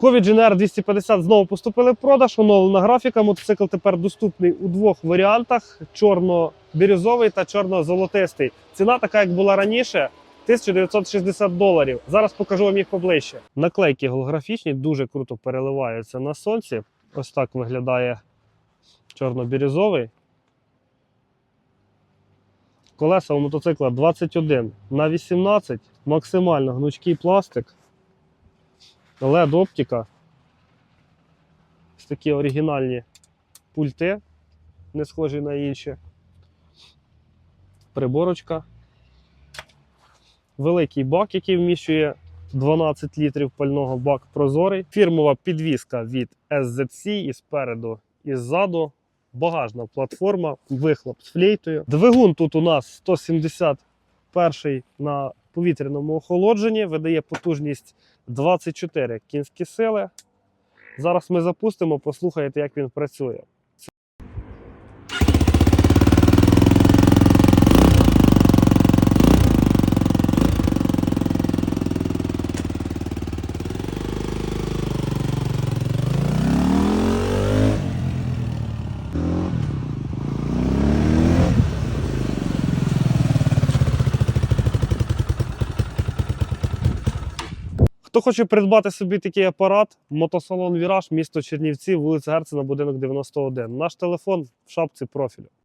Covid GNR 250 знову поступили в продаж. Оновлена графіка. Мотоцикл тепер доступний у двох варіантах: чорно-бірюзовий та чорно-золотистий. Ціна така, як була раніше. 1960 доларів. Зараз покажу вам їх поближче. Наклейки голографічні, дуже круто переливаються на сонці. Ось так виглядає чорно-бірюзовий. Колеса у мотоцикла 21 на 18, максимально гнучкий пластик, led оптика. Ось такі оригінальні пульти, не схожі на інші. Приборочка. Великий бак, який вміщує 12 літрів пального бак прозорий. Фірмова підвіска від SZC і спереду, і ззаду. Багажна платформа, вихлоп з флейтою. Двигун тут у нас 171 на повітряному охолодженні, видає потужність 24 кінські сили. Зараз ми запустимо, послухаєте, як він працює. Хто хоче придбати собі такий апарат, мотосалон Віраж, місто Чернівці, вулиця Герцена, будинок 91. Наш телефон в шапці профілю.